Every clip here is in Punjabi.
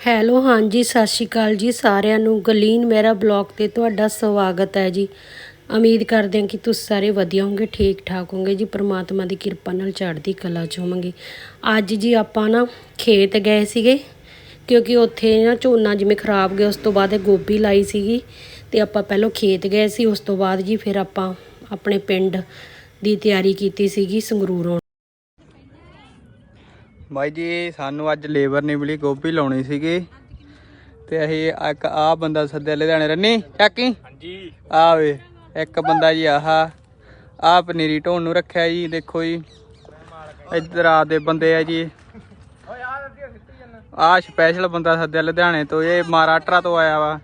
ਹੈਲੋ, ਹਾਂਜੀ, ਸਤਿ ਸ਼੍ਰੀ ਅਕਾਲ ਜੀ ਸਾਰਿਆਂ ਨੂੰ। ਗਲੀਨ ਮੇਰਾ ਬਲੌਗ ਤੇ ਤੁਹਾਡਾ ਸਵਾਗਤ ਹੈ ਜੀ। ਉਮੀਦ ਕਰਦੇ ਹਾਂ ਕਿ ਤੁਸੀਂ ਸਾਰੇ ਵਧੀਆ ਹੋਵੋਗੇ ਠੀਕ ਠਾਕ ਹੋਵੋਗੇ ਜੀ। ਪ੍ਰਮਾਤਮਾ ਦੀ ਕਿਰਪਾ ਨਾਲ ਚੜ੍ਹਦੀ ਕਲਾ ਚ ਹੋਵੋਗੇ। ਅੱਜ ਜੀ ਆਪਾਂ ਨਾ ਖੇਤ ਗਏ ਸੀਗੇ, ਕਿਉਂਕਿ ਉੱਥੇ ਨਾ ਝੋਨਾ ਜਿਵੇਂ ਖਰਾਬ ਗਿਆ, ਉਸ ਤੋਂ ਬਾਅਦ ਗੋਭੀ ਲਾਈ ਸੀਗੀ। ਤੇ ਆਪਾਂ ਪਹਿਲਾਂ ਖੇਤ ਗਏ ਸੀ ਉਸ ਤੋਂ ਬਾਅਦ ਜੀ ਫਿਰ ਆਪਾਂ ਆਪਣੇ ਪਿੰਡ ਦੀ ਤਿਆਰੀ ਕੀਤੀ ਸੀਗੀ ਸੰਗਰੂਰ ਆਉਣ ਬਾਈ ਜੀ ਸਾਨੂੰ ਅੱਜ ਲੇਬਰ ਨਹੀਂ ਮਿਲੀ ਗੋਭੀ ਲਾਉਣੀ ਸੀਗੀ। ਤੇ ਅਸੀਂ ਇੱਕ ਆ ਬੰਦਾ ਸੱਦਿਆ ਲੁਧਿਆਣੇ ਰੰਨੀ ਚੱਕੀ? ਹਾਂਜੀ। ਆ ਵੇ ਇੱਕ ਬੰਦਾ ਜੀ ਆਹ ਆ ਪਨੀਰੀ ਢੋਣ ਨੂੰ ਰੱਖਿਆ ਜੀ ਦੇਖੋ ਜੀ। ਇੱਧਰ ਆ ਦੇ ਬੰਦੇ ਆ ਜੀ। ਆ ਸਪੈਸ਼ਲ ਬੰਦਾ ਸੱਦਿਆ ਲੁਧਿਆਣੇ ਤੋਂ ਇਹ ਮਹਾਰਾਸ਼ਟਰ ਤੋਂ ਆਇਆ ਵਾ।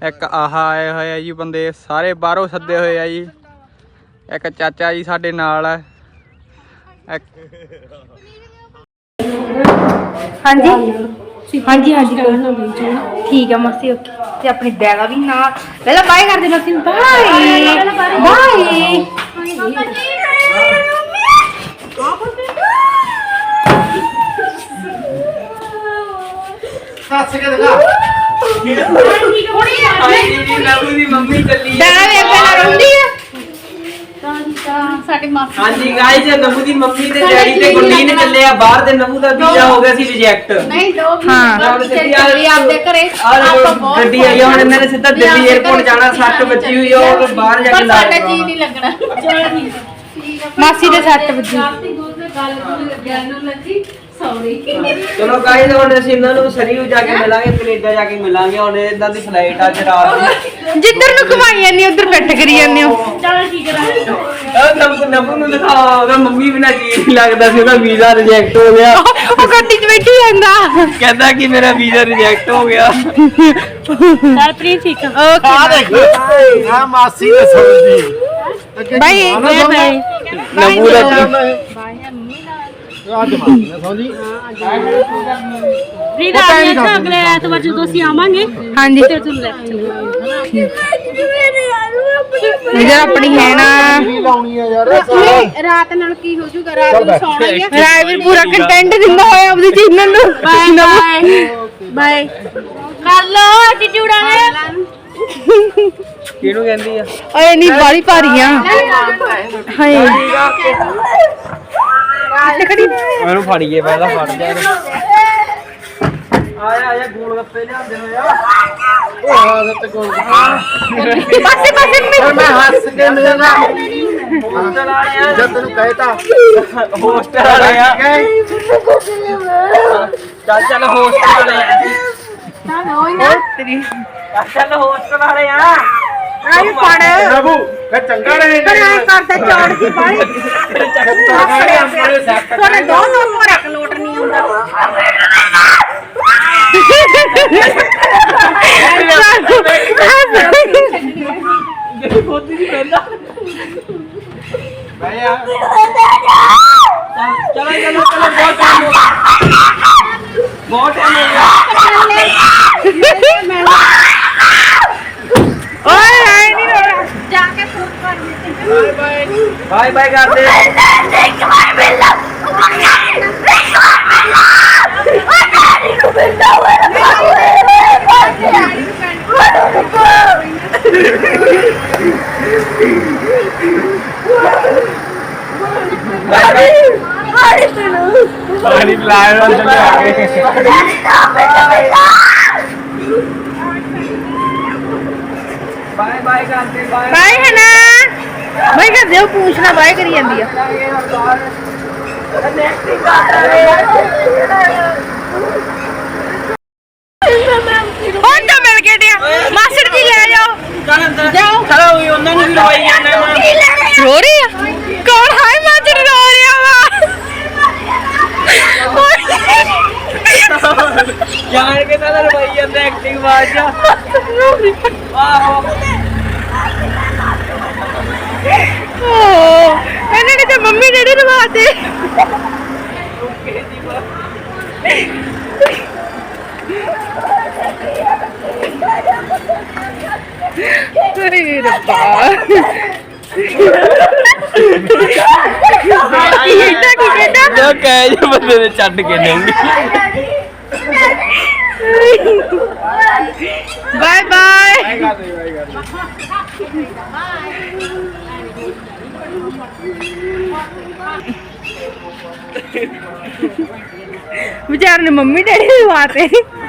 ਇੱਕ ਆਹ ਆਏ ਹੋਏ ਆ ਜੀ ਬੰਦੇ ਸਾਰੇ ਬਾਹਰੋਂ ਸੱਦੇ ਹੋਏ ਆ ਜੀ। ਇੱਕ ਚਾਚਾ ਜੀ ਸਾਡੇ ਨਾਲ ਹੈ ਇੱਕ ਹਾਂਜੀ? ਹਾਂਜੀ। ਹਾਂਜੀ ਠੀਕ ਹੈ ਮਸੀ ਓਕੇ। ਤੇ ਆਪਣੀ ਬੈਗਾ ਵੀ ਨਾਲ ਪਹਿਲਾਂ ਬਾਏ ਕਰ ਦੇ ਮਸੀ ਬਾਏ ਬਾਏ। ਹਾਂਜੀ ਗਾਇਸ ਨਮੂ ਦੀ ਮੰਮੀ ਤੇ ਡੈਡੀ ਤੇ ਗੁਰਲੀਨ ਚੱਲੇ ਆ ਬਾਹਰ ਦੇ ਨਮੂ ਦਾ ਵੀਜ਼ਾ ਹੋ ਗਿਆ ਸੀ ਰਿਜੈਕਟ ਨਹੀਂ ਦੋ ਹਾਂ। ਵੀ ਚੱਲੀ ਆਪਦੇ ਘਰੇ। ਆਪਾਂ ਬਹੁਤ ਗੱਡੀ ਆਈ ਆ, ਹੁਣ ਇਹਨਾਂ ਨੇ ਸਿੱਧਾ ਦਿੱਲੀ 에ਅਰਪੋਰਟ ਜਾਣਾ 60 ਵੱਜੀ ਹੋਈ ਆ ਉਹ ਬਾਹਰ ਜਾ ਕੇ ਪਰ ਲਾ ਸਾਡਾ ਜੀ ਨਹੀਂ ਲੱਗਣਾ। ਮਾਸੀ ਦੇ ਸੱਟ ਵੱਜੀ। ਗੁੱਲ ਗੱਲ ਗੁੱਲ ਲੱਗਿਆ ਨੂੰ ਲੱਗੀ। ਸੌਰੀ। ਚਲੋ ਗਾਇਸ ਹੁਣ ਅਸੀਂ ਇਹਨਾਂ ਨੂੰ ਸਰੀੂ ਜਾ ਕੇ ਮਿਲਾਂਗੇ ਕੈਨੇਡਾ ਜਾ ਕੇ ਮਿਲਾਂਗੇ ਹੁਣ ਇਹਨਾਂ ਦੀ ਫਲਾਈਟ ਅੱਜ ਰਾਤ ਦੀ। ਜਿੱਧਰ ਨੂੰ ਘੁਮਾਈ ਜਾਂਦੀ ਉਧਰ ਬੈਠ ਕਰੀ ਜਾਂਦੇ ਹੋ। ਚਲੋ ਠੀਕ ਹੈ ਉਹ ਨਮੂ ਨਮੂ ਨੂੰ ਦਿਖਾ ਉਹਦਾ ਮੰਮੀ ਬਿਨਾ ਜੀ ਲੱਗਦਾ ਸੀ ਉਹਦਾ ਵੀਜ਼ਾ ਰਿਜੈਕਟ ਹੋ ਗਿਆ। ਉਹ ਗੱਡੀ 'ਚ ਬੈਠੀ ਜਾਂਦਾ। ਕਹਿੰਦਾ ਕਿ ਮੇਰਾ ਵੀਜ਼ਾ ਰਿਜੈਕਟ ਹੋ ਗਿਆ। ਸਰਪ੍ਰੀਤ ਠੀਕ ਓਕੇ ਆ ਮਾਸੀ ਦੇ ਸੌਂਦੀ ਬਾਈ ਬਾਈ ਨਮੂ ਦਾ ਅੱਜ ਮਾਸੀ ਨੇ ਸੌਂਦੀ ਫ੍ਰੀ ਦਾ ਆਇਆ ਤਾਂ ਅਗਲੇ ਐਤਵਾਰ ਜਦੋਂ ਅਸੀਂ ਆਵਾਂਗੇ ਹਾਂਜੀ ਤੇ ਤੁਹਾਨੂੰ ਲੈ ਇਧਰ ਆਪਣੀ ਹੈ ਨਾ ਕੀ ਲਾਉਣੀ ਆ ਯਾਰ ਰਾਤ ਨਾਲ ਕੀ ਹੋ ਜੂਗਾ ਰਾਤ ਨੂੰ ਸੌਣਾ ਹੀ ਹੈ ਰਾਏ ਵੀ ਪੂਰਾ ਕੰਟੈਂਟ ਦਿੰਦਾ ਹੋਇਆ ਆਪਣੀ ਚੈਨਲ ਨੂੰ ਬਾਏ ਬਾਏ ਬਾਏ ਕਰ ਲੋ ਐਟੀਟਿਊਡ ਆ ਕਿਹਨੂੰ ਕਹਿੰਦੀ ਆ ਓਏ ਨਹੀਂ ਬਾਲੀ ਭਾਰੀਆਂ ਹਾਏ ਮੈਨੂੰ ਫੜੀਏ ਪਹਿਲਾਂ ਫੜ ਜਾ ਆਇਆ ਆਇਆ ਗੋਲ ਗੱਪੇ ਲਿਆਂਦੇ ਹੋਏ ਆ। ਉਹ ਹਾਂ ਸੱਤ ਕੋਲ ਪਾਸੇ ਪਾਸੇ ਮੈਂ ਹੱਸ ਕੇ ਮਿਲਣਾ। ਹੋਸਟਲ ਵਾਲੇ ਆ। ਜਦ ਤੈਨੂੰ ਕਹਿਤਾ ਹੋਸਟਲ ਵਾਲੇ ਆ। ਚੱਲ ਚੱਲ ਹੋਸਟਲ ਵਾਲੇ ਆ। ਤੇਰੀ ਚੱਲ ਚੱਲ ਹੋਸਟਲ ਵਾਲੇ ਆ। ਆਈ ਫੜ। ਪ੍ਰਭੂ ਫੇ ਚੰਗਾ ਰਹੇਗਾ ਕਰਦਾ ਚੌੜ ਦੀ ਬਾਲੀ ਤੁਹਾਡੇ ਦੋ ਨੂੰ ਰੱਖ ਲੋਟ ਨਹੀਂ ਆਉਂਦਾ ਚਲੋ ਚਲੋ ਚਲੋ ਬਹੁਤ ਟਾਈਮ ਹੋ ਗਿਆ ਬਹੁਤ ਟਾਈਮ ਹੋ ਗਿਆ ਓਏ ਆਈ ਨਹੀਂ ਰੋਣਾ ਜਾ ਕੇ ਫੋਨ ਕਰ ਬਾਏ ਬਾਏ ਕਰਦੇ ਪਾਣੀ ਪਿਲਾਇਆ ਅੰਦਰ ਜਾ ਕੇ ਬਾਏ ਬਾਏ ਕਰਦੇ ਬਾਏ ਬਾਈ ਹੈ ਨਾ ਬਾਈ ਕਰ ਦਿਓ ਪੁੱਛਣਾ ਬਾਈ ਕਰੀ ਜਾਂਦੀ ਆ। ਹੁਣ ਤਾਂ ਮਿਲ ਗਏ ਤੇ ਮਾਸਟਰ ਜੀ ਲੈ ਜਾਓ ਜਾਓ। ਚਲੋ ਵੀ ਉਹਨਾਂ ਨੂੰ ਵੀ ਲਵਾਈ ਜਾਂਦਾ ਮੈਂ ਰੋ ਰਹੀ ਆ? ਕੌਣ? ਹਾਏ ਮਾਸਟਰ ਰੋ ਰਿਹਾ ਵਾ। ਜਾਣ ਕੇ ਤਾਂ ਲਵਾਈ ਜਾਂਦਾ ਐਕਟਿੰਗ ਬਾਅਦ ਚ ਆਹੋ। ਇਹਨਾਂ ਨੇ ਤੇ ਮੰਮੀ ਡੈਡੀ ਰਵਾਤੇ। ਅਰੇ ਰੱਬਾ। ਕਿਹੜਾ ਕਿਹੜਾ ਜੋ ਕਹਿ ਜੇ ਬੰਦੇ ਨੇ ਛੱਡ ਕੇ ਨਹੀਂ। Bye bye. ਵਿਚਾਰ ਨੇ ਮੰਮੀ ਡੈਡੀ ਦੀ ਬਾਤ ਹੈ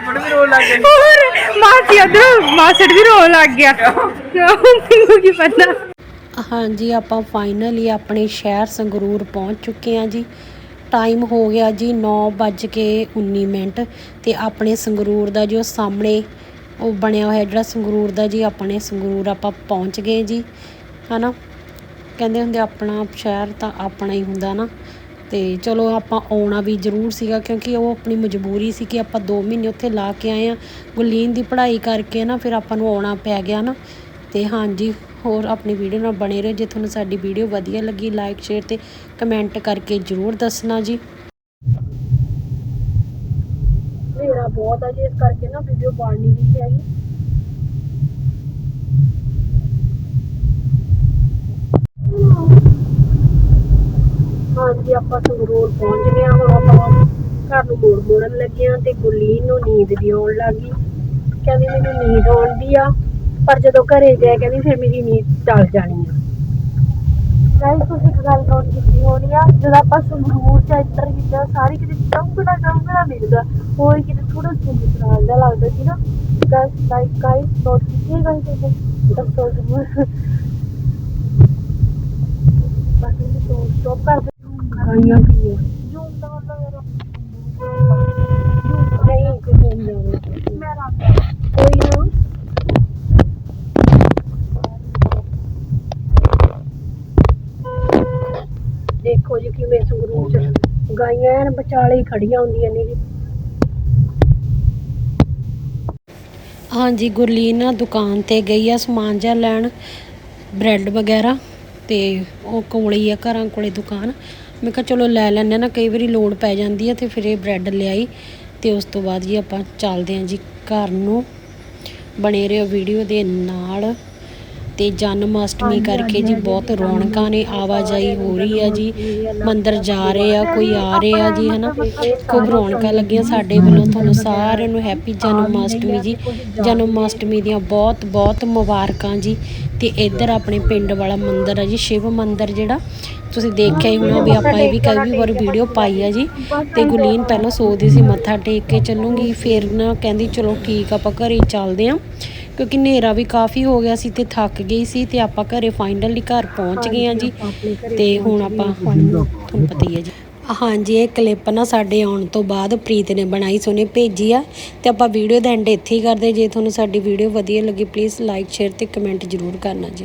ਬੜੀ ਰੋਣ ਲੱਗ ਗਈ। ਹੋਰ ਮਾਸੀ ਉਧਰ ਮਾਸੜ ਵੀ ਰੋਣ ਲੱਗ ਗਿਆ। ਮੈਨੂੰ ਕੀ ਪਤਾ ਹਾਂਜੀ ਆਪਾਂ ਫਾਈਨਲੀ ਆਪਣੇ ਸ਼ਹਿਰ ਸੰਗਰੂਰ ਪਹੁੰਚ ਚੁੱਕੇ ਹਾਂ ਜੀ। ਟਾਈਮ ਹੋ ਗਿਆ ਜੀ 9:19 ਮਿੰਟ ਤੇ ਆਪਣੇ ਸੰਗਰੂਰ ਦਾ ਜੋ ਸਾਹਮਣੇ ਉਹ ਬਣਿਆ ਹੋਇਆ ਜਿਹੜਾ ਸੰਗਰੂਰ ਦਾ ਜੀ ਆਪਣੇ ਸੰਗਰੂਰ ਆਪਾਂ ਪਹੁੰਚ ਗਏ ਜੀ। ਹਨਾ? ਕਹਿੰਦੇ ਹੁੰਦੇ ਆਪਣਾ ਸ਼ਹਿਰ ਤਾਂ ਆਪਣਾ ਹੀ ਹੁੰਦਾ ਨਾ। ਤੇ ਚਲੋ ਆਪਾਂ ਆਉਣਾ ਵੀ ਜ਼ਰੂਰ ਸੀਗਾ, ਕਿਉਂਕਿ ਉਹ ਆਪਣੀ ਮਜਬੂਰੀ ਸੀ ਕਿ ਆਪਾਂ 2 ਮਹੀਨੇ ਉੱਥੇ ਲਾ ਕੇ ਆਏ ਆ ਗੁਲੀਨ ਦੀ ਪੜ੍ਹਾਈ ਕਰਕੇ ਨਾ ਫਿਰ ਆਪਾਂ ਨੂੰ ਆਉਣਾ ਪੈ ਗਿਆ ਨਾ। ਤੇ ਹਾਂਜੀ, ਹੋਰ ਆਪਣੀ ਵੀਡੀਓ ਨਾਲ ਬਣੇ ਰਹੋ। ਜੇ ਤੁਹਾਨੂੰ ਸਾਡੀ ਵੀਡੀਓ ਵਧੀਆ ਲੱਗੀ ਲਾਈਕ ਸ਼ੇਅਰ ਤੇ ਕਮੈਂਟ ਕਰਕੇ ਜ਼ਰੂਰ ਦੱਸਣਾ ਜੀ। ਮੇਰਾ ਬਹੁਤ ਆ ਜੀ, ਇਸ ਕਰਕੇ ਨਾ ਵੀਡੀਓ ਬਣ ਨਹੀਂ ਹੈਗੀ। ਹਾਂਜੀ ਆਪਾਂ ਸੰਗਰੂਰ ਪਹੁੰਚ ਗਏ ਹਾਂ, ਹੁਣ ਆਪਾਂ ਘਰ ਨੂੰ ਮੋੜ ਮੋੜਨ ਲੱਗੇ ਹਾਂ ਤੇ ਗੁਰਲੀਨ ਨੂੰ ਨੀਂਦ ਵੀ ਆਉਣ ਲੱਗੀ ਕਹਿੰਦੀ ਮੈਨੂੰ ਨੀਂਦ ਆਉਂਦੀ ਆ, ਪਰ ਜਦੋਂ ਘਰੇ ਗਏ ਕਹਿੰਦੀ ਫਿਰ ਮੇਰੀ ਨੀਂਦ ਚੱਲ ਜਾਣੀ ਆ। ਗਾਇਸ ਤੁਸੀਂ ਇੱਕ ਗੱਲ ਨੋਟ ਕੀਤੀ ਹੋਣੀ ਆ, ਜਦੋਂ ਆਪਾਂ ਸੰਗਰੂਰ ਚ ਐਂਟਰ ਕੀਤਾ ਸਾਰੇ ਕਿਤੇ ਚੌਂਕੜਾ ਚੌਂਕੜਾ ਮਿਲਦਾ ਹੋਰ ਕਿਤੇ ਥੋੜਾ ਸੁੰਦਰ ਜਿਹਾ ਲੱਗਦਾ ਸੀ ਨਾ। ਗਾਇਸ ਲਾਈਕ ਗਾਇਸ ਨੋਟ ਕੀਤੀ ਗਾਇਸ ਤੁਸੀਂ ਦੱਸੋ ਜ਼ਰੂਰ। ਬਸ ਇਹ ਤੋਂ ਸਟਾਪ ਕਰ ਦੇ ਗਾਈਆਂ ਨਹੀਂ ਕੋਈ ਨਹੀਂ ਕੋਈ ਨਾ। ਦੇਖੋ ਜੀ ਕਿਵੇਂ ਸੰਗਰੂਰ ਚ ਗਾਈਆਂ ਐਨ ਵਿਚਾਲੇ ਹੀ ਖੜੀਆਂ ਹੁੰਦੀਆਂ ਨੇ ਜੀ। ਹਾਂਜੀ, ਗੁਰਲੀਨ ਨਾ ਦੁਕਾਨ ਤੇ ਗਈ ਆ ਸਮਾਨ ਜਿਹਾ ਲੈਣ, ਬ੍ਰੈਡ ਵਗੈਰਾ ਤੇ ਉਹ ਕੋਲੇ ਹੀ ਆ, ਘਰਾਂ ਕੋਲੇ ਦੁਕਾਨ। ਮੈਂ ਕਿਹਾ ਚਲੋ ਲੈ ਲੈਂਦੇ ਹਾਂ ਨਾ, ਕਈ ਵਾਰੀ ਲੋੜ ਪੈ ਜਾਂਦੀ ਹੈ ਤੇ ਫਿਰ ਇਹ ਬ੍ਰੈਡ ਲਿਆਈ ਤੇ ਉਸ ਤੋਂ ਬਾਅਦ ਜੀ ਆਪਾਂ ਚੱਲਦੇ ਹਾਂ ਜੀ ਘਰ ਨੂੰ। ਬਣੇ ਰਹੋ ਵੀਡੀਓ ਦੇ ਨਾਲ। ਤੇ ਜਨਮ ਅਸ਼ਟਮੀ ਕਰਕੇ ਜੀ ਬਹੁਤ ਰੌਣਕਾਂ ਨੇ ਆਵਾਜਾਈ ਹੋ ਰਹੀ ਆ ਜੀ। ਮੰਦਿਰ ਜਾ ਰਹੇ ਆ ਕੋਈ ਆ ਰਹੇ ਆ ਜੀ ਹਨਾ? ਖੂਬ ਰੌਣਕਾਂ ਲੱਗੀਆਂ ਸਾਡੇ ਵੱਲੋਂ। ਤੁਹਾਨੂੰ ਸਾਰਿਆਂ ਨੂੰ ਹੈਪੀ ਜਨਮ ਅਸ਼ਟਮੀ ਜੀ। ਜਨਮ ਅਸ਼ਟਮੀ ਦੀਆਂ ਬਹੁਤ ਬਹੁਤ ਮੁਬਾਰਕਾਂ ਜੀ। ਤੇ ਇੱਧਰ ਆਪਣੇ ਪਿੰਡ ਵਾਲਾ ਮੰਦਿਰ ਆ ਜੀ ਸ਼ਿਵ ਮੰਦਿਰ ਜਿਹੜਾ। ਤੁਸੀਂ ਦੇਖਿਆ ਹੀ ਹੋਣਾ ਵੀ ਆਪਾਂ ਇਹ ਵੀ ਕਈ ਵਾਰ ਵੀਡੀਓ ਪਾਈ ਆ ਜੀ। ਤੇ ਗੁਲੀਨ ਪਹਿਲਾਂ ਸੋਚਦੀ ਸੀ ਮੱਥਾ ਟੇਕ ਕੇ ਚੱਲੂਗੀ ਫਿਰ ਨਾ ਕਹਿੰਦੀ ਚਲੋ ਠੀਕ ਆਪਾਂ ਘਰੇ ਚੱਲਦੇ ਆਂ। ਕਿਉਂਕਿ ਹਨੇਰਾ ਵੀ ਕਾਫੀ ਹੋ ਗਿਆ ਸੀ ਤੇ ਥੱਕ ਗਈ ਸੀ ਤੇ ਆਪਾਂ ਘਰੇ ਫਾਈਨਲੀ ਘਰ ਪਹੁੰਚ ਗਏ ਆ ਜੀ। ਤੇ ਹੁਣ ਆਪਾਂ ਤੁਹਾਨੂੰ ਪਤਾ ਹੀ ਹੈ ਜੀ। ਹਾਂਜੀ ਇਹ ਕਲਿੱਪ ਨਾ ਸਾਡੇ ਆਉਣ ਤੋਂ ਬਾਅਦ ਪ੍ਰੀਤ ਨੇ ਬਣਾਈ ਸੋਨੇ ਭੇਜੀ ਆ। ਤੇ ਆਪਾਂ ਵੀਡੀਓ ਦਾ ਐਂਡ ਇੱਥੇ ਹੀ ਕਰਦੇ ਜੇ ਤੁਹਾਨੂੰ ਸਾਡੀ ਵੀਡੀਓ ਵਧੀਆ ਲੱਗੀ ਪਲੀਜ਼ ਲਾਈਕ ਸ਼ੇਅਰ ਤੇ ਕਮੈਂਟ ਜ਼ਰੂਰ ਕਰਨਾ ਜੀ।